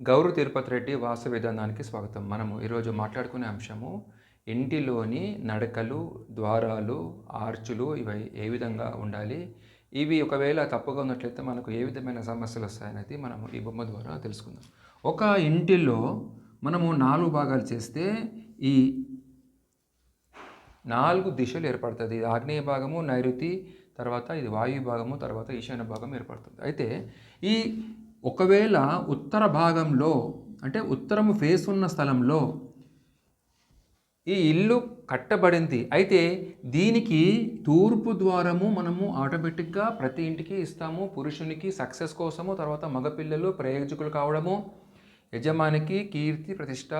గౌరు తిరుపతి రెడ్డి వాస విధానానికి స్వాగతం. మనము ఈరోజు మాట్లాడుకునే అంశము ఇంటిలోని నడకలు ద్వారాలు ఆర్చులు ఇవి ఏ విధంగా ఉండాలి? ఇవి ఒకవేళ తప్పుగా ఉన్నట్లయితే మనకు ఏ విధమైన సమస్యలు వస్తాయనేది మనము ఈ బొమ్మ ద్వారా తెలుసుకుందాం. ఒక ఇంటిలో మనము నాలుగు భాగాలు చేస్తే ఈ నాలుగు దిశలు ఏర్పడుతుంది ఇది ఆగ్నేయ భాగము నైరుతి తర్వాత ఇది వాయు భాగము తర్వాత ఈశాన్య భాగం ఏర్పడుతుంది. అయితే ఈ ఒకవేళ ఉత్తర భాగంలో అంటే ఉత్తరము ఫేస్ ఉన్న స్థలంలో ఈ ఇల్లు కట్టబడింది అయితే దీనికి తూర్పు ద్వారము మనము ఆటోమేటిక్గా ప్రతి ఇంటికి ఇస్తాము. పురుషునికి సక్సెస్ కోసము తర్వాత మగపిల్లలు ప్రయోజకులు కావడము యజమానికి కీర్తి ప్రతిష్ట.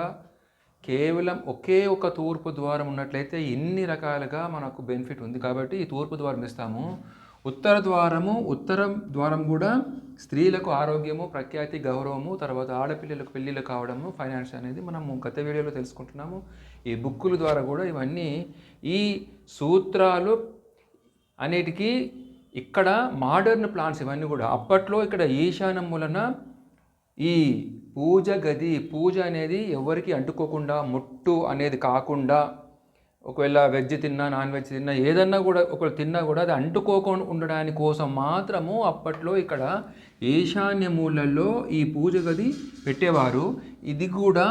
కేవలం ఒకే ఒక తూర్పు ద్వారం ఉన్నట్లయితే ఇన్ని రకాలుగా మనకు బెనిఫిట్ ఉంది. కాబట్టి ఈ తూర్పు ద్వారం ఇస్తాము. ఉత్తర ద్వారము ఉత్తరం ద్వారం కూడా స్త్రీలకు ఆరోగ్యము ప్రఖ్యాతి గౌరవము తర్వాత ఆడపిల్లలకు పెళ్ళిళ్ళు కావడము ఫైనాన్స్ అనేది మనము గత వీడియోలో తెలుసుకుంటున్నాము. ఈ బుక్కుల ద్వారా కూడా ఇవన్నీ ఈ సూత్రాలు అనేటికి ఇక్కడ మోడర్న్ ప్లాన్స్ ఇవన్నీ కూడా అప్పట్లో ఇక్కడ ఈశాన్యం మూలన ఈ పూజ గది పూజ అనేది ఎవరికి అంటుకోకుండా ముట్టు అనేది కాకుండా ఒకవేళ వెజ్ తిన్నా నాన్ వెజ్ తిన్నా ఏదన్నా కూడా ఒకవేళ తిన్నా కూడా అది అంటుకోకుండా ఉండడానికి కోసం మాత్రము అప్పట్లో ఇక్కడ ఈశాన్య మూలల్లో ఈ పూజ గది పెట్టేవారు. ఇది కూడా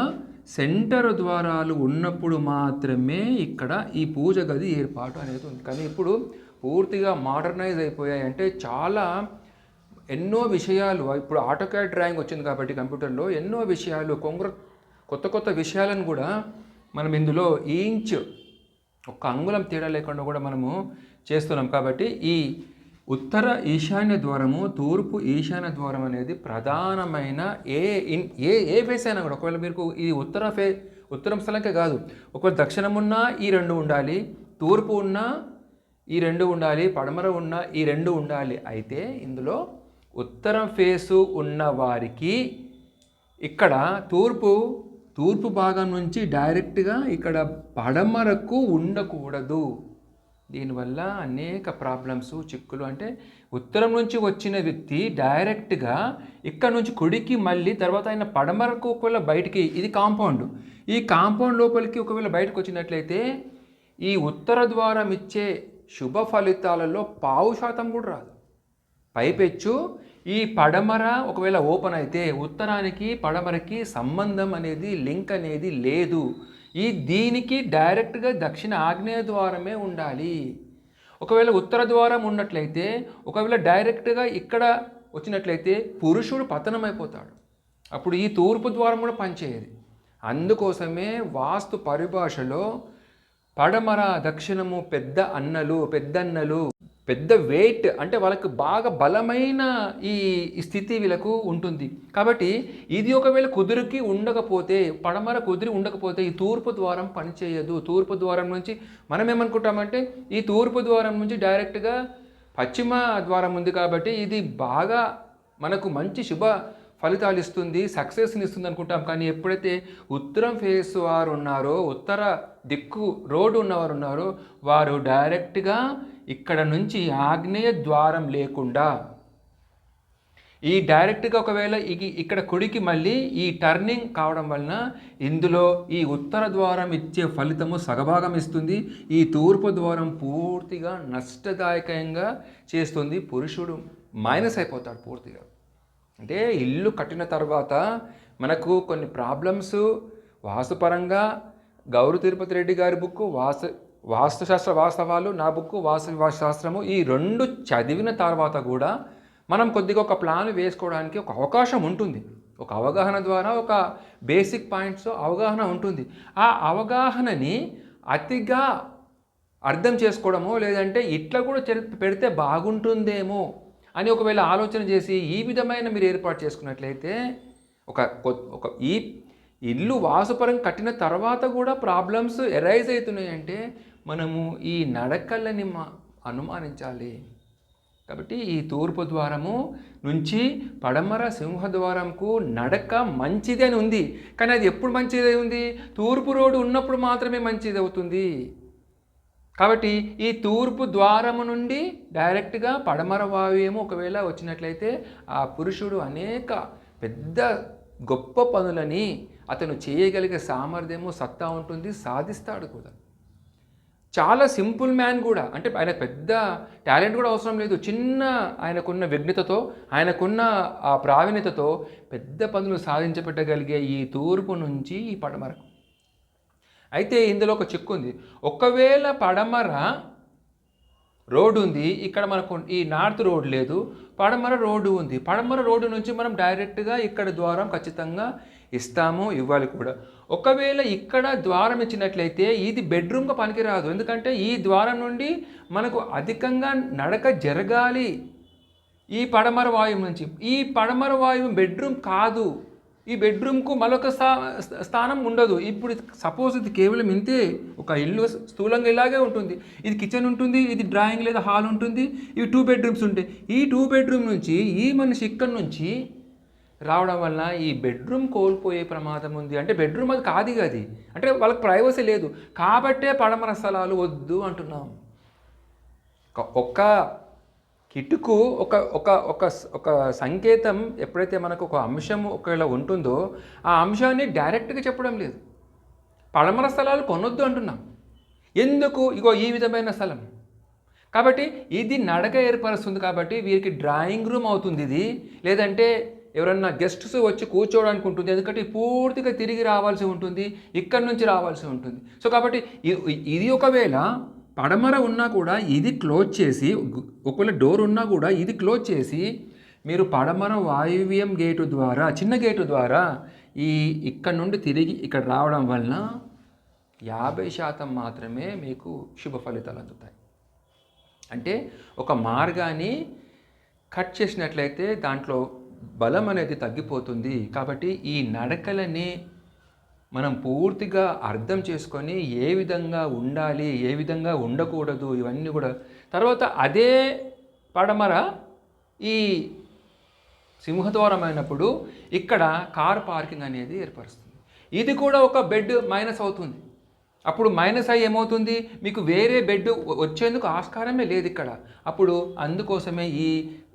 సెంటర్ ద్వారాలు ఉన్నప్పుడు మాత్రమే ఇక్కడ ఈ పూజ గది ఏర్పాటు అనేది ఉంది. కానీ ఇప్పుడు పూర్తిగా మోడర్నైజ్ అయిపోయాయి. అంటే చాలా ఎన్నో విషయాలు ఇప్పుడు ఆటోకాడ్ డ్రాయింగ్ వచ్చింది కాబట్టి కంప్యూటర్లో ఎన్నో విషయాలు కొంగ్ర కొత్త కొత్త విషయాలను కూడా మనం ఇందులో ఇంచ్ ఒక్క అంగుళం తేడా లేకుండా కూడా మనము చేస్తున్నాం కాబట్టి ఈ ఉత్తర ఈశాన్య ద్వారము తూర్పు ఈశాన్య ద్వారం అనేది ప్రధానమైన ఏ ఇన్ ఏ ఏ ఫేస్ అయినా కూడా. ఒకవేళ మీకు ఈ ఉత్తర ఫే ఉత్తరం స్థలంకే కాదు. ఒకవేళ దక్షిణం ఉన్నా ఈ రెండు ఉండాలి తూర్పు ఉన్నా ఈ రెండు ఉండాలి పడమర ఉన్నా ఈ రెండు ఉండాలి. అయితే ఇందులో ఉత్తరం ఫేసు ఉన్న వారికి ఇక్కడ తూర్పు తూర్పు భాగం నుంచి డైరెక్ట్గా ఇక్కడ పడమరకు ఉండకూడదు. దీనివల్ల అనేక ప్రాబ్లమ్స్ చిక్కులు అంటే ఉత్తరం నుంచి వచ్చిన వ్యక్తి డైరెక్ట్గా ఇక్కడ నుంచి కుడికి మళ్ళీ తర్వాత ఆయన పడమరకు ఒకవేళ బయటికి ఇది కాంపౌండ్. ఈ కాంపౌండ్ లోపలికి ఒకవేళ బయటకు వచ్చినట్లయితే ఈ ఉత్తర ద్వారం ఇచ్చే శుభ ఫలితాలలో పావు శాతం కూడా రాదు. పైపెచ్చు ఈ పడమర ఒకవేళ ఓపెన్ అయితే ఉత్తరానికి పడమరకి సంబంధం అనేది లింక్ అనేది లేదు. ఈ దీనికి డైరెక్ట్గా దక్షిణ ఆగ్నేయ ద్వారమే ఉండాలి. ఒకవేళ ఉత్తర ద్వారం ఉన్నట్లయితే ఒకవేళ డైరెక్ట్గా ఇక్కడ వచ్చినట్లయితే పురుషుడు పతనమైపోతాడు. అప్పుడు ఈ తూర్పు ద్వారం కూడా పనిచేయదు. అందుకోసమే వాస్తు పరిభాషలో పడమర దక్షిణము పెద్ద అన్నలు పెద్దన్నలు పెద్ద వెయిట్ అంటే వాళ్ళకి బాగా బలమైన ఈ ఈ స్థితి వీళ్ళకు ఉంటుంది. కాబట్టి ఇది ఒకవేళ కుదురుకి ఉండకపోతే పడమర కుదిరి ఉండకపోతే ఈ తూర్పు ద్వారం పనిచేయదు తూర్పు ద్వారం నుంచి మనం ఏమనుకుంటామంటే ఈ తూర్పు ద్వారం నుంచి డైరెక్ట్గా పశ్చిమ ద్వారం ఉంది కాబట్టి ఇది బాగా మనకు మంచి శుభ ఫలితాలు ఇస్తుంది సక్సెస్ని ఇస్తుంది అనుకుంటాం. కానీ ఎప్పుడైతే ఉత్తరం ఫేస్ వారు ఉన్నారో ఉత్తర దిక్కు రోడ్డు ఉన్నవారు ఉన్నారో వారు డైరెక్ట్గా ఇక్కడ నుంచి ఆగ్నేయ ద్వారం లేకుండా. ఈ డైరెక్ట్గా ఒకవేళ ఇది ఇక్కడ కుడికి మళ్ళీ ఈ టర్నింగ్ కావడం వలన ఇందులో ఈ ఉత్తర ద్వారం ఇచ్చే ఫలితము సగభాగం ఇస్తుంది. ఈ తూర్పు ద్వారం పూర్తిగా నష్టదాయకంగా చేస్తుంది. పురుషుడు మైనస్ అయిపోతాడు పూర్తిగా. అంటే ఇల్లు కట్టిన తర్వాత మనకు కొన్ని ప్రాబ్లమ్స్ వాసుపరంగా గౌరు తిరుపతి రెడ్డి గారి బుక్ వాసు వాస్తుశాస్త్ర వాస్తవాలు నా బుక్ వాస్తు శాస్త్రము ఈ రెండు చదివిన తర్వాత కూడా మనం కొద్దిగా ఒక ప్లాన్ వేసుకోవడానికి ఒక అవకాశం ఉంటుంది. ఒక అవగాహన ద్వారా ఒక బేసిక్ పాయింట్స్ అవగాహన ఉంటుంది. ఆ అవగాహనని అతిగా అర్థం చేసుకోవడమో లేదంటే ఇట్లా కూడా చెరి- పెడితే బాగుంటుందేమో అని ఒకవేళ ఆలోచన చేసి ఈ విధమైన మీరు ఏర్పాటు చేసుకున్నట్లయితే ఒక ఒక ఈ ఇల్లు వాసుపరం కట్టిన తర్వాత కూడా ప్రాబ్లమ్స్ ఎరైజ్ అవుతున్నాయంటే మనము ఈ నడకలని మా అనుమానించాలి. కాబట్టి ఈ తూర్పు ద్వారము నుంచి పడమర సింహద్వారంకు నడక మంచిది అని ఉంది. కానీ అది ఎప్పుడు మంచిది ఉంది? తూర్పు రోడ్డు ఉన్నప్పుడు మాత్రమే మంచిది అవుతుంది. కాబట్టి ఈ తూర్పు ద్వారము నుండి డైరెక్ట్గా పడమర వాయువేమో ఒకవేళ వచ్చినట్లయితే ఆ పురుషుడు అనేక పెద్ద గొప్ప పనులని అతను చేయగలిగే సామర్థ్యము సత్తా ఉంటుంది సాధిస్తాడు కూడా. చాలా సింపుల్ మ్యాన్ కూడా. అంటే ఆయన పెద్ద టాలెంట్ కూడా అవసరం లేదు. చిన్న ఆయనకున్న విఘ్నతతో ఆయనకున్న ఆ ప్రావీణ్యతతో పెద్ద పనులు సాధించబెట్టగలిగే ఈ తూర్పు నుంచి ఈ పడమరకు అయితే ఇందులో ఒక చిక్కు ఉంది. ఒకవేళ పడమర రోడ్డు ఉంది ఇక్కడ మనకు ఈ నార్త్ రోడ్ లేదు పడమర రోడ్డు ఉంది. పడమర రోడ్డు నుంచి మనం డైరెక్ట్గా ఇక్కడ ద్వారం ఖచ్చితంగా ఇస్తాము ఇవ్వాలి కూడా. ఒకవేళ ఇక్కడ ద్వారం ఇచ్చినట్లయితే ఇది బెడ్రూమ్గా పనికిరాదు. ఎందుకంటే ఈ ద్వారం నుండి మనకు అధికంగా నడక జరగాలి. ఈ పడమర వాయువు నుంచి. ఈ పడమర వాయువు బెడ్రూమ్ కాదు. ఈ బెడ్రూమ్కు మరొక స్థా స్థానం ఉండదు. ఇప్పుడు సపోజ్ ఇది కేవలం ఇంతే. ఒక ఇల్లు స్థూలంగా ఇలాగే ఉంటుంది. ఇది కిచెన్ ఉంటుంది ఇది డ్రాయింగ్ లేదా హాల్ ఉంటుంది. ఇవి టూ బెడ్రూమ్స్ ఉంటాయి ఈ టూ బెడ్రూమ్ నుంచి ఈ మనిషి ఇక్కడ నుంచి రావడం వల్ల ఈ బెడ్రూమ్ కోల్పోయే ప్రమాదం ఉంది. అంటే బెడ్రూమ్ అది కాదు అది. అంటే వాళ్ళకి ప్రైవసీ లేదు. కాబట్టే పడమర స్థలాలు వద్దు అంటున్నాం. ఒక- ఒక్క కిటుకు ఒక ఒక ఒక ఒక సంకేతం ఎప్పుడైతే మనకు ఒక అంశం ఒకవేళ ఉంటుందో ఆ అంశాన్ని డైరెక్ట్గా చెప్పడం లేదు. పడమర స్థలాలు కొనొద్దు అంటున్నాం. ఎందుకు? ఇగో ఈ విధమైన స్థలం. కాబట్టి ఇది నడక ఏర్పరుస్తుంది కాబట్టి వీరికి డ్రాయింగ్ రూమ్ అవుతుంది ఇది. లేదంటే ఎవరన్నా గెస్ట్స్ వచ్చి కూర్చోవడానికి ఉంటుంది ఎందుకంటే పూర్తిగా తిరిగి రావాల్సి ఉంటుంది ఇక్కడ నుంచి రావాల్సి ఉంటుంది. సో కాబట్టి ఇది ఒకవేళ పడమర ఉన్నా కూడా ఇది క్లోజ్ చేసి ఒకవేళ డోర్ ఉన్నా కూడా ఇది క్లోజ్ చేసి మీరు పడమర వాయువ్యం గేటు ద్వారా చిన్న గేటు ద్వారా ఈ ఇక్కడ నుండి తిరిగి ఇక్కడ రావడం వలన యాభై శాతం మాత్రమే మీకు శుభ ఫలితాలు అందుతాయి. అంటే ఒక మార్గాన్ని కట్ చేసినట్లయితే దాంట్లో బలం అనేది తగ్గిపోతుంది కాబట్టి ఈ నడకలని మనం పూర్తిగా అర్థం చేసుకొని ఏ విధంగా ఉండాలి ఏ విధంగా ఉండకూడదు ఇవన్నీ కూడా. తర్వాత అదే పడమర ఈ సింహద్వారం అయినప్పుడు ఇక్కడ కార్ పార్కింగ్ అనేది ఏర్పరుస్తుంది. ఇది కూడా ఒక బెడ్ మైనస్ అవుతుంది. అప్పుడు మైనస్ అయ్యి ఏమవుతుంది? మీకు వేరే బెడ్ వచ్చేందుకు ఆస్కారమే లేదు ఇక్కడ. అప్పుడు అందుకోసమే ఈ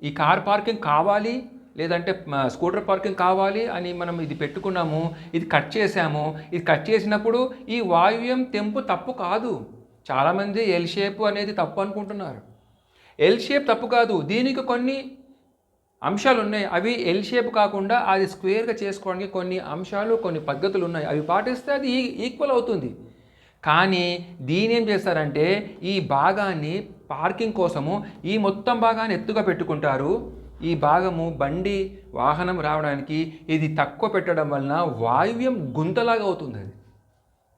ఈ కార్ పార్కింగ్ కావాలి లేదంటే స్కూటర్ పార్కింగ్ కావాలి అని మనం ఇది పెట్టుకున్నాము ఇది కట్ చేసాము ఇది కట్ చేసినప్పుడు ఈ వాయువ్యం తెంపు తప్పు కాదు. చాలామంది ఎల్ షేప్ అనేది తప్పు అనుకుంటున్నారు. ఎల్ షేప్ తప్పు కాదు. దీనికి కొన్ని అంశాలు ఉన్నాయి అవి ఎల్ షేప్ కాకుండా అది స్క్వేర్గా చేసుకోవడానికి కొన్ని అంశాలు కొన్ని పద్ధతులు ఉన్నాయి. అవి పాటిస్తే అది ఈక్వల్ అవుతుంది. కానీ దీని ఏం చేస్తారంటే ఈ భాగాన్ని పార్కింగ్ కోసము ఈ మొత్తం భాగాన్ని ఎత్తుగా పెట్టుకుంటారు. ఈ భాగము బండి వాహనం రావడానికి ఇది తక్కువ పెట్టడం వలన వాయువ్యం గుంతలాగా అవుతుంది అది.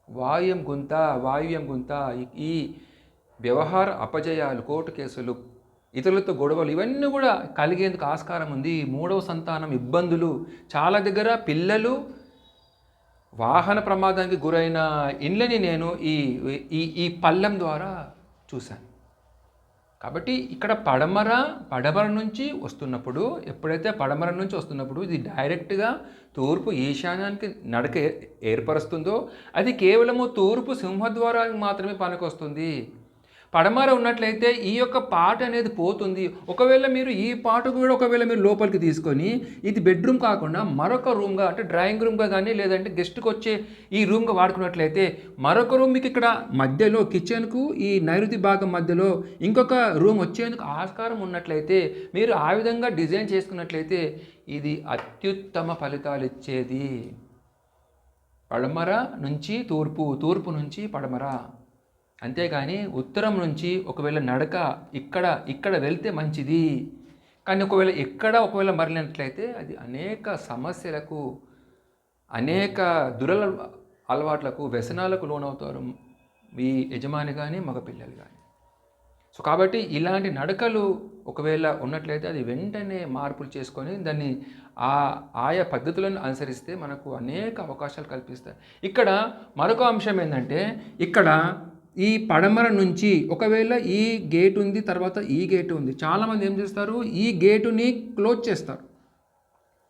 వాయువ్యం గుంత వాయువ్యం గుంత ఈ- వ్యవహార అపజయాలు కోర్టు కేసులు ఇతరులతో గొడవలు ఇవన్నీ కూడా కలిగేందుకు ఆస్కారం ఉంది. మూడవ సంతానం ఇబ్బందులు. చాలా దగ్గర పిల్లలు వాహన ప్రమాదానికి గురైన ఇండ్లని నేను ఈ ఈ ఈ పల్లెం ద్వారా చూశాను. కాబట్టి ఇక్కడ పడమర పడమర నుంచి వస్తున్నప్పుడు ఎప్పుడైతే పడమర నుంచి వస్తున్నప్పుడు ఇది డైరెక్ట్గా తూర్పు ఈశాన్యానికి నడక ఏర్పరుస్తుందో అది కేవలము తూర్పు సింహద్వారానికి మాత్రమే పనికొస్తుంది. పడమర ఉన్నట్లయితే ఈ యొక్క పాట అనేది పోతుంది. ఒకవేళ మీరు ఈ పాట కూడా ఒకవేళ మీరు లోపలికి తీసుకొని ఇది బెడ్రూమ్ కాకుండా మరొక రూమ్గా అంటే డ్రాయింగ్ రూమ్గా కానీ లేదంటే గెస్ట్కి వచ్చే ఈ రూమ్గా వాడుకున్నట్లయితే మరొక రూమ్ మీకు ఇక్కడ మధ్యలో కిచెన్కు ఈ నైరుతి భాగం మధ్యలో ఇంకొక రూమ్ వచ్చేందుకు ఆస్కారం ఉన్నట్లయితే మీరు ఆ విధంగా డిజైన్ చేసుకున్నట్లయితే ఇది అత్యుత్తమ ఫలితాలు ఇచ్చేది. పడమర నుంచి తూర్పు తూర్పు నుంచి పడమర. అంతేగాని ఉత్తరం నుంచి ఒకవేళ నడక ఇక్కడ ఇక్కడ వెళ్తే మంచిది. కానీ ఒకవేళ ఎక్కడ ఒకవేళ మరలినట్లయితే అది అనేక సమస్యలకు అనేక దురల అలవాట్లకు వ్యసనాలకు లోనవుతారు మీ యజమాని కానీ మగ పిల్లలు కానీ సో కాబట్టి ఇలాంటి నడకలు ఒకవేళ ఉన్నట్లయితే అది వెంటనే మార్పులు చేసుకొని దాన్ని ఆ ఆయా పద్ధతులను అనుసరిస్తే మనకు అనేక అవకాశాలు కల్పిస్తాయి. ఇక్కడ మరొక అంశం ఏంటంటే ఇక్కడ ఈ పడమర నుంచి ఒకవేళ ఈ గేట్ ఉంది తర్వాత ఈ గేట్ ఉంది. చాలామంది ఏం చేస్తారు? ఈ గేటుని క్లోజ్ చేస్తారు.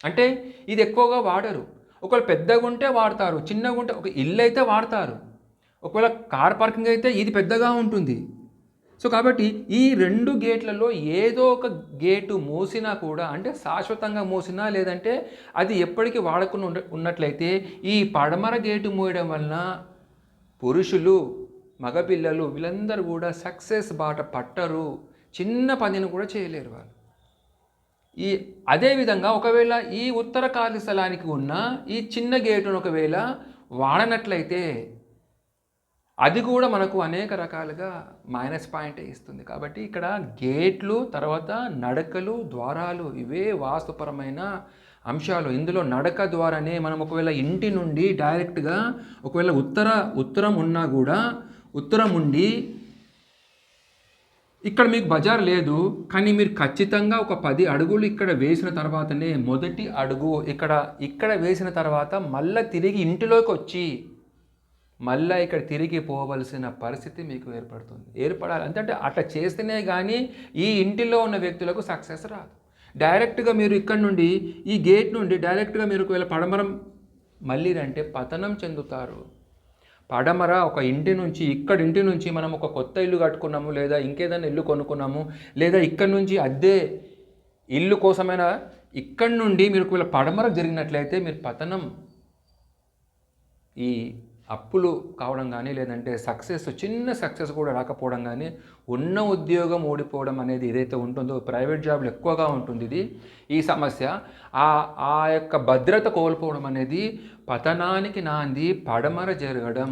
అంటే ఇది ఎక్కువగా వాడరు. ఒకవేళ పెద్దగా ఉంటే వాడతారు చిన్నగా ఉంటే ఒక ఇల్లు అయితే వాడతారు. ఒకవేళ కార్ పార్కింగ్ అయితే ఇది పెద్దగా ఉంటుంది. సో కాబట్టి ఈ రెండు గేట్లలో ఏదో ఒక గేటు మూసినా కూడా అంటే శాశ్వతంగా మూసినా లేదంటే అది ఎప్పటికీ వాడకుండా ఉన్నట్లయితే ఈ పడమర గేటు మూయడం వలన పురుషులు మగపిల్లలు వీళ్ళందరూ కూడా సక్సెస్ బాట పట్టరు. చిన్న పనిని కూడా చేయలేరు వాళ్ళు. ఈ అదేవిధంగా ఒకవేళ ఈ ఉత్తర కాలి స్థలానికి ఉన్న ఈ చిన్న గేటును ఒకవేళ వాడనట్లయితే అది కూడా మనకు అనేక రకాలుగా మైనస్ పాయింట్ ఇస్తుంది. కాబట్టి ఇక్కడ గేట్లు తర్వాత నడకలు ద్వారాలు ఇవే వాస్తుపరమైన అంశాలు. ఇందులో నడక ద్వారానే మనం ఒకవేళ ఇంటి నుండి డైరెక్ట్గా ఒకవేళ ఉత్తర ఉత్తరం ఉన్నా కూడా ఉత్తరం ఉండి ఇక్కడ మీకు బజార్ లేదు కానీ మీరు ఖచ్చితంగా ఒక పది అడుగులు ఇక్కడ వేసిన తర్వాతనే మొదటి అడుగు ఇక్కడ ఇక్కడ వేసిన తర్వాత మళ్ళీ తిరిగి ఇంటిలోకి వచ్చి మళ్ళీ ఇక్కడ తిరిగి పోవలసిన పరిస్థితి మీకు ఏర్పడుతుంది. ఏర్పడాలి. అంటే అట్లా చేస్తేనే కానీ ఈ ఇంటిలో ఉన్న వ్యక్తులకు సక్సెస్ రాదు. డైరెక్ట్గా మీరు ఇక్కడ నుండి ఈ గేట్ నుండి డైరెక్ట్గా మీరు ఒకవేళ పడమరం మళ్ళీ అంటే పతనం చెందుతారు. పడమర ఒక ఇంటి నుంచి ఇక్కడ ఇంటి నుంచి మనం ఒక కొత్త ఇల్లు కట్టుకున్నాము లేదా ఇంకేదైనా ఇల్లు కొనుక్కున్నాము లేదా ఇక్కడ నుంచి అద్దె ఇల్లు కోసమైనా ఇక్కడ నుండి మీరు ఒకవేళ పడమర జరిగినట్లయితే మీరు పతనం ఈ అప్పులు కావడం కానీ లేదంటే సక్సెస్ చిన్న సక్సెస్ కూడా రాకపోవడం కానీ ఉన్న ఉద్యోగం ఓడిపోవడం అనేది ఏదైతే ఉంటుందో ప్రైవేట్ జాబ్లు ఎక్కువగా ఉంటుంది ఇది. ఈ సమస్య ఆ ఆ యొక్క భద్రత కోల్పోవడం అనేది పతనానికి నాంది పడమర జరగడం.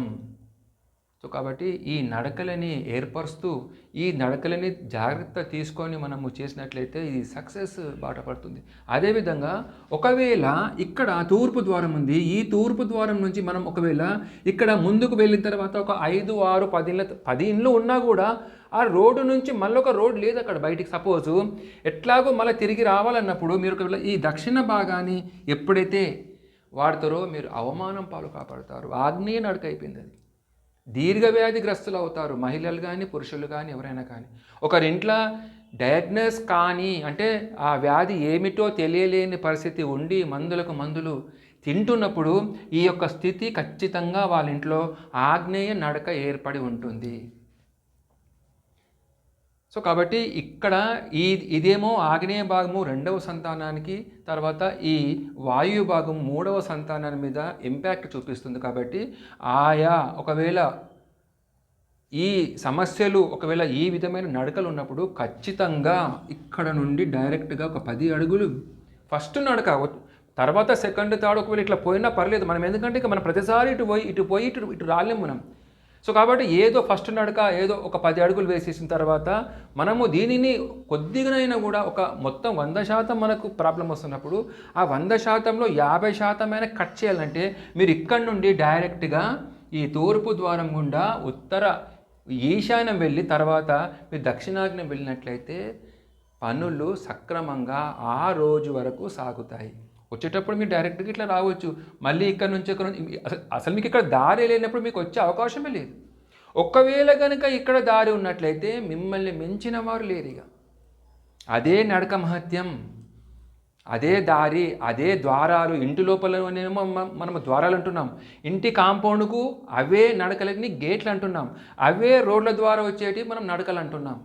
సో కాబట్టి ఈ నడకలని ఏర్పరుస్తూ ఈ నడకలని జాగ్రత్త తీసుకొని మనము చేసినట్లయితే ఇది సక్సెస్ బాట పడుతుంది అదేవిధంగా ఒకవేళ ఇక్కడ తూర్పు ద్వారం ఉంది ఈ తూర్పు ద్వారం నుంచి మనం ఒకవేళ ఇక్కడ ముందుకు వెళ్ళిన తర్వాత ఒక ఐదు ఆరు పది ఇళ్ళ పది ఇండ్లు ఉన్నా కూడా ఆ రోడ్డు నుంచి మళ్ళీ ఒక రోడ్ లేదు అక్కడ బయటికి. సపోజు ఎట్లాగో మళ్ళీ తిరిగి రావాలన్నప్పుడు మీరు ఒకవేళ ఈ దక్షిణ భాగాన్ని ఎప్పుడైతే వాడతారో మీరు అవమానం పాలు కాపాడుతారు. ఆగ్నేయ నడక అయిపోయింది అది. దీర్ఘవ్యాధిగ్రస్తులు అవుతారు. మహిళలు కానీ పురుషులు కానీ ఎవరైనా కానీ. ఒకరింట్లో డయాగ్నోస్ కానీ అంటే ఆ వ్యాధి ఏమిటో తెలియలేని పరిస్థితి ఉండి మందులకు మందులు తింటున్నప్పుడు ఈ యొక్క స్థితి ఖచ్చితంగా వాళ్ళ ఇంట్లో ఆగ్నేయ నడక ఏర్పడి ఉంటుంది. సో కాబట్టి ఇక్కడ ఈ ఇదేమో ఆగ్నేయ భాగము రెండవ సంతానానికి తర్వాత ఈ వాయు భాగం మూడవ సంతానాన్ని మీద ఇంపాక్ట్ చూపిస్తుంది కాబట్టి ఆయా ఒకవేళ ఈ సమస్యలు ఒకవేళ ఈ విధమైన నడకలు ఉన్నప్పుడు ఖచ్చితంగా ఇక్కడ నుండి డైరెక్ట్గా ఒక పది అడుగులు ఫస్ట్ నడక తర్వాత సెకండ్ థర్డ్ ఒకవేళ ఇట్లా పోయినా పర్లేదు. మనం ఎందుకంటే ఇక మనం ప్రతిసారి ఇటు పోయి ఇటు పోయి ఇటు ఇటు రాలేము మనం. సో కాబట్టి ఏదో ఫస్ట్ నడక ఏదో ఒక పది అడుగులు వేసేసిన తర్వాత మనము దీనిని కొద్దిగానైనా కూడా ఒక మొత్తం వంద శాతం మనకు ప్రాబ్లం వస్తున్నప్పుడు ఆ వంద శాతంలో యాభై శాతమైన కట్ చేయాలంటే మీరు ఇక్కడ నుండి డైరెక్ట్గా ఈ తూర్పు ద్వారం గుండా ఉత్తర ఈశాన్యం వెళ్ళి తర్వాత మీరు దక్షిణాగ్నం వెళ్ళినట్లయితే పనులు సక్రమంగా ఆ రోజు వరకు సాగుతాయి. వచ్చేటప్పుడు మీరు డైరెక్ట్గా ఇట్లా రావచ్చు. మళ్ళీ ఇక్కడ నుంచి ఇక్కడ నుంచి అసలు అసలు మీకు ఇక్కడ దారి లేనప్పుడు మీకు వచ్చే అవకాశమే లేదు. ఒకవేళ కనుక ఇక్కడ దారి ఉన్నట్లయితే మిమ్మల్ని మించిన వారు లేరు ఇక. అదే నడక మహత్యం. అదే దారి అదే ద్వారాలు. ఇంటి లోపలనేమో మనం ద్వారాలు అంటున్నాం. ఇంటి కాంపౌండ్కు అవే నడకలని గేట్లు అంటున్నాం. అవే రోడ్ల ద్వారా వచ్చేటి మనం నడకలు అంటున్నాం.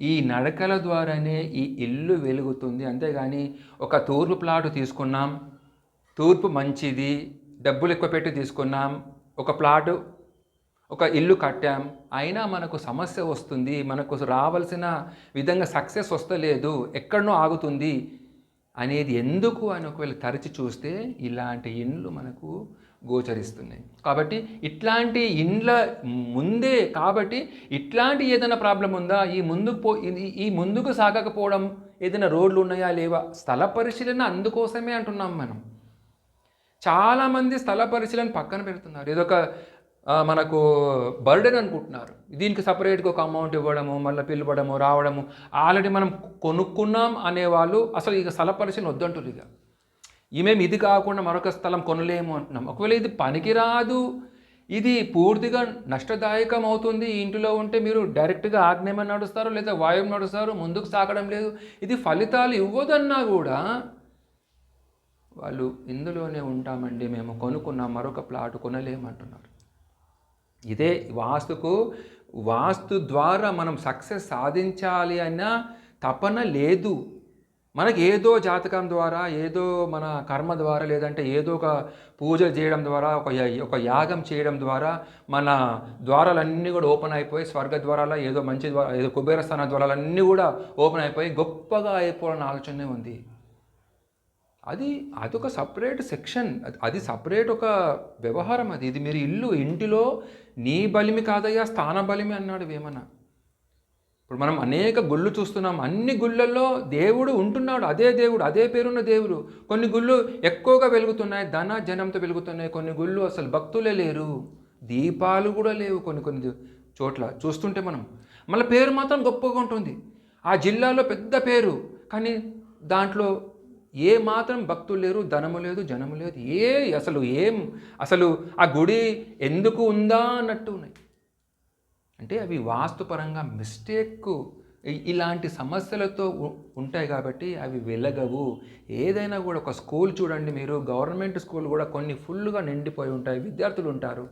ఈ నడకల ద్వారానే ఈ ఇల్లు వెలుగుతుంది. అంతేగాని ఒక తూర్పు ప్లాట్ తీసుకున్నాం తూర్పు మంచిది డబ్బులు ఎక్కువ పెట్టి తీసుకున్నాం ఒక ప్లాటు ఒక ఇల్లు కట్టాం. అయినా మనకు సమస్య వస్తుంది మనకు రావాల్సిన విధంగా సక్సెస్ వస్తలేదు ఎక్కడనో ఆగుతుంది. అనేది ఎందుకు అని ఒకవేళ తరచి చూస్తే ఇలాంటి ఇండ్లు మనకు గోచరిస్తున్నాయి. కాబట్టి ఇట్లాంటి ఇండ్ల ముందే కాబట్టి ఇట్లాంటి ఏదైనా ప్రాబ్లం ఉందా? ఈ ముందుకు పో ఈ- ఈ ముందుకు సాగకపోవడం ఏదైనా రోడ్లు ఉన్నాయా లేవా? స్థల పరిశీలన అందుకోసమే అంటున్నాం మనం. చాలామంది స్థల పరిశీలన పక్కన పెడుతున్నారు. ఇదొక మనకు బర్డెన్ అనుకుంటున్నారు. దీనికి సపరేట్గా ఒక అమౌంట్ ఇవ్వడము మళ్ళీ పిలవడము రావడము ఆల్రెడీ మనం కొనుక్కున్నాం అనేవాళ్ళు అసలు ఇక స్థల వద్దంటారు ఇక. ఈమెం ఇది కాకుండా మరొక స్థలం కొనలేము అంటున్నాం. ఒకవేళ ఇది పనికిరాదు ఇది పూర్తిగా నష్టదాయకం అవుతుంది ఇంటిలో ఉంటే మీరు డైరెక్ట్గా ఆగ్నేయం నడుస్తారు లేదా వాయువు నడుస్తారు ముందుకు సాగడం లేదు ఇది ఫలితాలు ఇవ్వదన్నా కూడా వాళ్ళు ఇందులోనే ఉంటామండి మేము కొనుక్కున్నాం మరొక ప్లాట్ కొనలేమంటున్నారు. ఇదే వాస్తుకు వాస్తు ద్వారా మనం సక్సెస్ సాధించాలి అన్న తపన లేదు. మనకి ఏదో జాతకం ద్వారా ఏదో మన కర్మ ద్వారా లేదంటే ఏదో ఒక పూజ చేయడం ద్వారా ఒక ఒక యాగం చేయడం ద్వారా మన ద్వారాలన్నీ కూడా ఓపెన్ అయిపోయి స్వర్గ ద్వారాల ఏదో మంచి ద్వారా ఏదో కుబేరస్థాన ద్వారాలన్నీ కూడా ఓపెన్ అయిపోయి గొప్పగా అయిపోవాలన్న ఆలోచనే ఉంది. అది అదొక సపరేట్ సెక్షన్. అది- సపరేట్ ఒక వ్యవహారం అది. ఇది మీరు ఇల్లు ఇంటిలో నీ బలిమి కాదయ్యా స్థాన బలిమి అన్నాడు వేమన. ఇప్పుడు మనం అనేక గుళ్ళు చూస్తున్నాం. అన్ని గుళ్ళల్లో దేవుడు ఉంటున్నాడు. అదే దేవుడు అదే పేరున్న దేవుడు. కొన్ని గుళ్ళు ఎక్కువగా వెలుగుతున్నాయి ధన జనంతో వెలుగుతున్నాయి. కొన్ని గుళ్ళు అసలు భక్తులే లేరు. దీపాలు కూడా లేవు కొన్ని కొన్ని చోట్ల. చూస్తుంటే మనం మళ్ళీ పేరు మాత్రం గొప్పగా ఉంటుంది. ఆ జిల్లాలో పెద్ద పేరు. కానీ దాంట్లో ఏ మాత్రం భక్తులు లేరు ధనము లేదు జనము లేదు. ఏ అసలు ఏం అసలు ఆ గుడి ఎందుకు ఉందా అన్నట్టు ఉన్నాయి. అంటే అవి వాస్తుపరంగా మిస్టేక్ ఇలాంటి సమస్యలతో ఉంటాయి కాబట్టి అవి వెలగవు. ఏదైనా కూడా ఒక స్కూల్ చూడండి మీరు గవర్నమెంట్ స్కూల్ కూడా కొన్ని ఫుల్గా నిండిపోయి ఉంటాయి విద్యార్థులు ఉంటారు.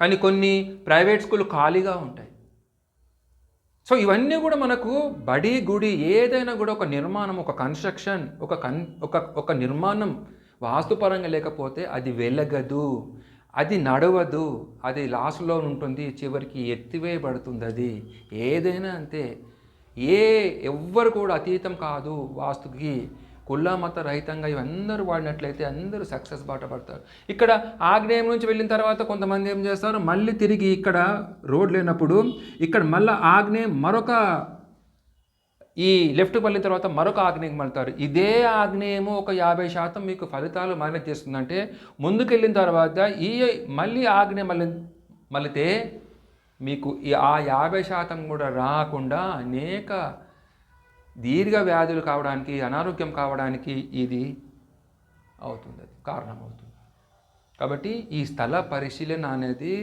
కానీ కొన్ని ప్రైవేట్ స్కూల్ ఖాళీగా ఉంటాయి. సో ఇవన్నీ కూడా మనకు బడి గుడి ఏదైనా కూడా ఒక నిర్మాణం ఒక కన్స్ట్రక్షన్ ఒక కన్ ఒక ఒక నిర్మాణం వాస్తుపరంగా లేకపోతే అది వెలగదు అది నడవదు అది లాస్లో ఉంటుంది చివరికి ఎత్తివేయబడుతుంది అది. ఏదైనా అంతే. ఏ ఎవ్వరు కూడా అతీతం కాదు వాస్తుకి. కుల మత రహితంగా ఇవందరూ వాడినట్లయితే అందరూ సక్సెస్ బాట పడతారు. ఇక్కడ ఆగ్నేయం నుంచి వెళ్ళిన తర్వాత కొంతమంది ఏం చేస్తారు? మళ్ళీ తిరిగి ఇక్కడ రోడ్ లేనప్పుడు ఇక్కడ మళ్ళీ ఆగ్నేయం మరొక ఈ లెఫ్ట్ వెళ్ళిన తర్వాత మరొక ఆగ్నేయం మళ్తారు. ఇదే ఆగ్నేయము ఒక యాభై శాతం మీకు ఫలితాలు మైనస్ చేస్తుందంటే ముందుకెళ్ళిన తర్వాత ఈ మళ్ళీ ఆగ్నేయం మళ్ళీ మళ్ళితే మీకు ఆ యాభై శాతం కూడా రాకుండా అనేక దీర్ఘ వ్యాధులు కావడానికి అనారోగ్యం కావడానికి ఇది అవుతుంది అది కారణం అవుతుంది కాబట్టి ఈ స్థల పరిశీలన అనేది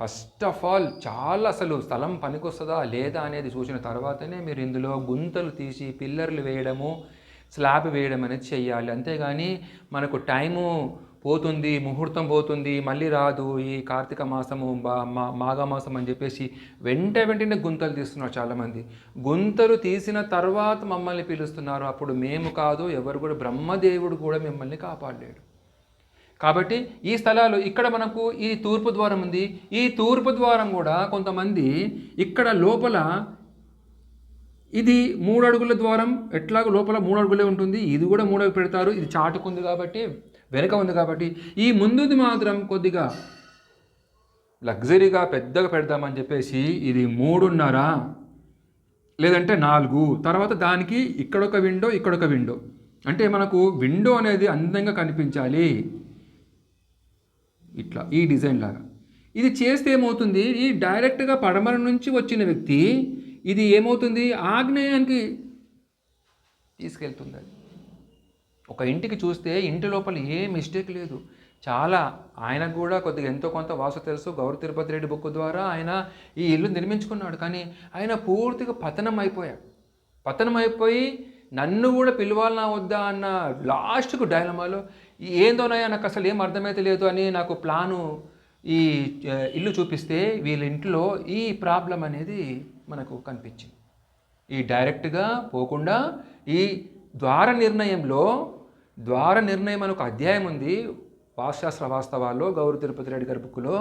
ఫస్ట్ ఆఫ్ ఆల్ చాలా అసలు స్థలం పనికొస్తుందా లేదా అనేది చూసిన తర్వాతనే మీరు ఇందులో గుంతలు తీసి పిల్లర్లు వేయడము స్లాబ్ వేయడం అనేది చేయాలి అంతేగాని మనకు టైము పోతుంది ముహూర్తం పోతుంది మళ్ళీ రాదు ఈ కార్తీక మాసము మా మాఘమాసం అని చెప్పేసి వెంట వెంటనే గుంతలు తీస్తున్నారు చాలామంది. గుంతలు తీసిన తర్వాత మమ్మల్ని పిలుస్తున్నారు. అప్పుడు మేము కాదు ఎవరు కూడా బ్రహ్మదేవుడు కూడా మిమ్మల్ని కాపాడలేడు. కాబట్టి ఈ స్థలాలు ఇక్కడ మనకు ఈ తూర్పు ద్వారం ఉంది. ఈ తూర్పు ద్వారం కూడా కొంతమంది ఇక్కడ లోపల ఇది మూడు అడుగుల ద్వారం. ఎట్లాగో లోపల మూడు అడుగులే ఉంటుంది. ఇది కూడా మూడు అడుగు పెడతారు. ఇది చాటుకుంది కాబట్టి వెనక ఉంది కాబట్టి ఈ ముందుది మాత్రం కొద్దిగా లగ్జరీగా పెద్దగా పెడదామని చెప్పేసి ఇది మూడున్నర లేదంటే నాలుగు. తర్వాత దానికి ఇక్కడొక విండో ఇక్కడొక విండో. అంటే మనకు విండో అనేది అందంగా కనిపించాలి. ఇట్లా ఈ డిజైన్ లాగా. ఇది చేస్తే ఏమవుతుంది? ఈ డైరెక్ట్గా పడమర నుంచి వచ్చిన వ్యక్తి ఇది ఏమవుతుంది? ఆగ్నేయానికి తీసుకెళ్తుంది అది ఒక ఇంటికి చూస్తే ఇంటి లోపల ఏ మిస్టేక్ లేదు. చాలా ఆయనకు కూడా కొద్దిగా ఎంతో కొంత వాసు తెలుసు. గౌరవ తిరుపతి రెడ్డి బుక్ ద్వారా ఆయన ఈ ఇల్లు నిర్మించుకున్నాడు. కానీ ఆయన పూర్తిగా పతనం అయిపోయాడు. పతనం అయిపోయి నన్ను కూడా పిలవాలనా వద్దా అన్న లాస్ట్కు డైలమాలో ఏందోనయ్యా నాకు అసలు ఏం అర్థమైతే లేదు అని నాకు ప్లాను ఈ ఇల్లు చూపిస్తే వీళ్ళ ఇంట్లో ఈ ప్రాబ్లం అనేది మనకు కనిపించింది. ఈ డైరెక్ట్గా పోకుండా ఈ ద్వార నిర్ణయంలో ద్వార నిర్ణయం అని ఒక అధ్యాయం ఉంది వాస్తుశాస్త్ర వాస్తవాల్లో గౌరవ తిరుపతి రెడ్డి గారి బుక్లో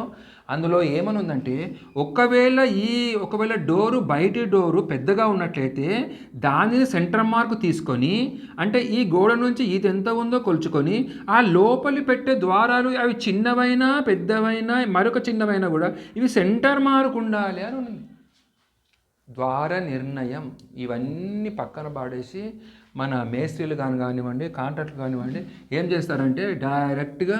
అందులో ఏమనుందంటే ఒకవేళ ఈ ఒకవేళ డోరు బయటి డోరు పెద్దగా ఉన్నట్లయితే దానిని సెంటర్ మార్క్ తీసుకొని అంటే ఈ గోడ నుంచి ఇది ఎంత ఉందో కొలుచుకొని ఆ లోపలి పెట్టే ద్వారాలు అవి చిన్నవైనా పెద్దవైనా మరొక చిన్నవైనా కూడా ఇవి సెంటర్ మార్క్ ఉండాలి అని ఉంది. ద్వార నిర్ణయం ఇవన్నీ పక్కన పాడేసి మన మేస్త్రీలు కాని కానివ్వండి కాంట్రాక్ట్లు కానివ్వండి ఏం చేస్తారంటే డైరెక్ట్గా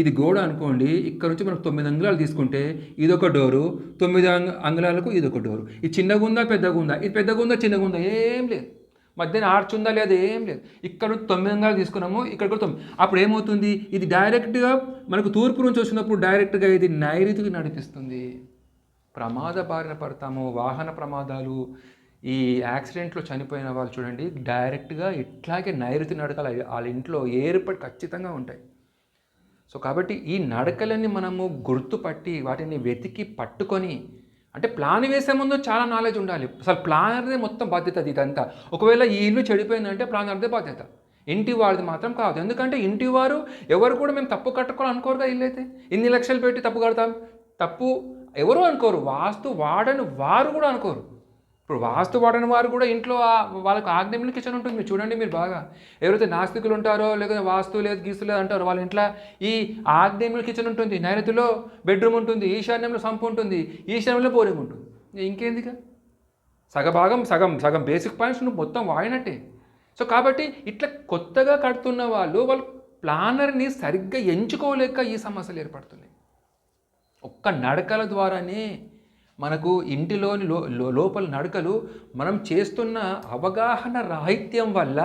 ఇది గోడ అనుకోండి ఇక్కడ నుంచి మనకు తొమ్మిది అంగుళాలు తీసుకుంటే ఇదొక డోరు తొమ్మిది అంగ అంగుళాలకు ఇదొక డోరు. ఇది చిన్నగా ఉందా పెద్దగా ఉందా? ఇది పెద్దగా ఉందా చిన్నగా ఉందా? ఏం లేదు. మధ్యన ఆర్చ్ ఉందా లేదా? ఏం లేదు. ఇక్కడ నుంచి తొమ్మిది అంగాలు తీసుకున్నాము ఇక్కడ కూడా తొమ్మిది అప్పుడు ఏమవుతుంది? ఇది డైరెక్ట్గా మనకు తూర్పు నుంచి వచ్చినప్పుడు డైరెక్ట్గా ఇది నైరుతికి నడిపిస్తుంది. ప్రమాద బారిన పడతాము వాహన ప్రమాదాలు ఈ యాక్సిడెంట్లో చనిపోయిన వాళ్ళు చూడండి డైరెక్ట్గా ఇట్లాగే నైరుతి నడకలు వాళ్ళ ఇంట్లో ఏర్పడి ఖచ్చితంగా ఉంటాయి. సో కాబట్టి ఈ నడకలని మనము గుర్తుపట్టి వాటిని వెతికి పట్టుకొని అంటే ప్లాన్ వేసే ముందు చాలా నాలెడ్జ్ ఉండాలి. అసలు ప్లానర్దే మొత్తం బాధ్యత అది ఇదంతా. ఒకవేళ ఈ ఇల్లు చెడిపోయిందంటే ప్లానర్దే బాధ్యత. ఇంటి వారిది మాత్రం కాదు. ఎందుకంటే ఇంటి వారు ఎవరు కూడా మేము తప్పు కట్టుకోవాలనుకోరుగా ఇల్లు అయితే. ఇన్ని లక్షలు పెట్టి తప్పు కడతాం. తప్పు ఎవరు అనుకోరు. వాస్తు వాడని వారు కూడా అనుకోరు. ఇప్పుడు వాస్తు వాడని వారు కూడా ఇంట్లో వాళ్ళకి ఆగ్నేయంలో కిచెన్ ఉంటుంది. మీరు చూడండి మీరు బాగా. ఎవరైతే నాస్తికులు ఉంటారో లేకపోతే వాస్తు లేదు గీస్తు లేదు అంటారో వాళ్ళ ఇంట్లో ఈ ఆగ్నేయంలో కిచెన్ ఉంటుంది. నైరుతిలో బెడ్రూమ్ ఉంటుంది ఈశాన్యంలో సంపు ఉంటుంది ఈశాన్యంలో బోరింగ్ ఉంటుంది. ఇంకేందిగా? సగభాగం సగం సగం బేసిక్ పాయింట్స్ నువ్వు మొత్తం వాడినట్టే. సో కాబట్టి ఇట్లా కొత్తగా కడుతున్న వాళ్ళు వాళ్ళు ప్లానర్ని సరిగ్గా ఎంచుకోలేక ఈ సమస్యలు ఏర్పడుతున్నాయి. ఒక్క నడకల ద్వారానే మనకు ఇంటిలోని లో లోపల నడకలు మనం చేస్తున్న అవగాహన రాహిత్యం వల్ల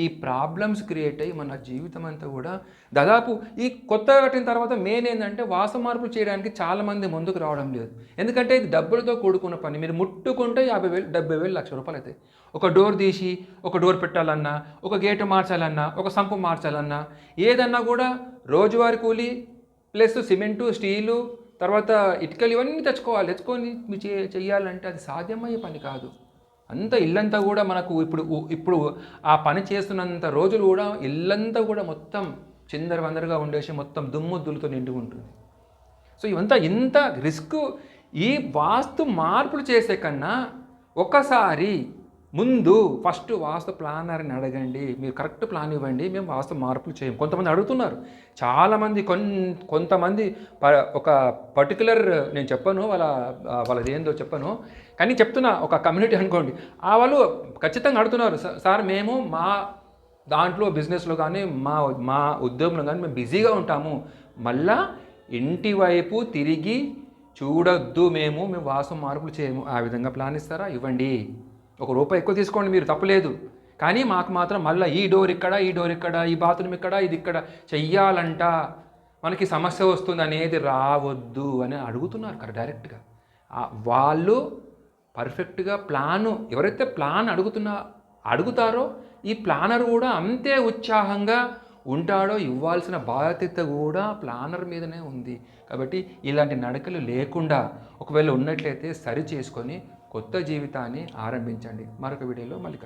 ఈ ప్రాబ్లమ్స్ క్రియేట్ అయ్యి మన జీవితం అంతా కూడా దాదాపు ఈ కొత్తగా కట్టిన తర్వాత మెయిన్ ఏంటంటే వాస మార్పులు చేయడానికి చాలామంది ముందుకు రావడం లేదు. ఎందుకంటే ఇది డబ్బులతో కూడుకున్న పని. మీరు ముట్టుకుంటే యాభై వేలు డెబ్బై వేలు లక్ష రూపాయలు అవుతాయి. ఒక డోర్ తీసి ఒక డోర్ పెట్టాలన్నా ఒక గేటు మార్చాలన్నా ఒక సంపు మార్చాలన్నా ఏదన్నా కూడా రోజువారీ కూలి ప్లస్ సిమెంటు స్టీలు తర్వాత ఇటుకలు ఇవన్నీ తెచ్చుకోవాలి. తెచ్చుకొని మీరు చే చెయ్యాలంటే అది సాధ్యమయ్యే పని కాదు. అంత ఇల్లంతా కూడా మనకు ఇప్పుడు ఇప్పుడు ఆ పని చేస్తున్నంత రోజులు కూడా ఇల్లంతా కూడా మొత్తం చిందర వందరగా ఉండేసి మొత్తం దుమ్ము నిండి ఉంటుంది. సో ఇవంతా ఇంత రిస్క్ ఈ వాస్తు మార్పులు చేసే కన్నా ఒకసారి ముందు ఫస్ట్ వాస్తు ప్లానర్ని అడగండి. మీరు కరెక్ట్ ప్లాన్ ఇవ్వండి. మేము వాస్తు మార్పులు చేయం. కొంతమంది అడుగుతున్నారు. చాలామంది కొన్ కొంతమంది ప ఒక పర్టికులర్ నేను చెప్పను వాళ్ళ వాళ్ళది ఏందో చెప్పను. కానీ చెప్తున్నా ఒక కమ్యూనిటీ అనుకోండి. ఆ వాళ్ళు ఖచ్చితంగా అడుగుతున్నారు. సార్ మేము మా దాంట్లో బిజినెస్లో కానీ మా మా ఉద్యోగంలో కానీ మేము బిజీగా ఉంటాము. మళ్ళా ఇంటి వైపు తిరిగి చూడొద్దు మేము. మేము వాసం మార్పులు చేయము. ఆ విధంగా ప్లాన్ ఇస్తారా? ఇవ్వండి. ఒక రూపాయి ఎక్కువ తీసుకోండి మీరు తప్పులేదు కానీ మాకు మాత్రం మళ్ళీ ఈ డోర్ ఇక్కడ ఈ డోర్ ఇక్కడ ఈ బాత్రూమ్ ఇక్కడ ఇది ఇక్కడ చెయ్యాలంట. మనకి సమస్య వస్తుంది అనేది రావద్దు అని అడుగుతున్నారు కదా డైరెక్ట్గా. వాళ్ళు పర్ఫెక్ట్గా ప్లాను ఎవరైతే ప్లాన్ అడుగుతున్నా అడుగుతారో ఈ ప్లానర్ కూడా అంతే ఉత్సాహంగా ఉంటాడో ఇవ్వాల్సిన బాధ్యత కూడా ప్లానర్ మీదనే ఉంది. కాబట్టి ఇలాంటి నడకలు లేకుండా ఒకవేళ ఉన్నట్లయితే సరి చేసుకొని కొత్త జీవితాన్ని ఆరంభించండి. మరొక వీడియోలో మళ్ళీ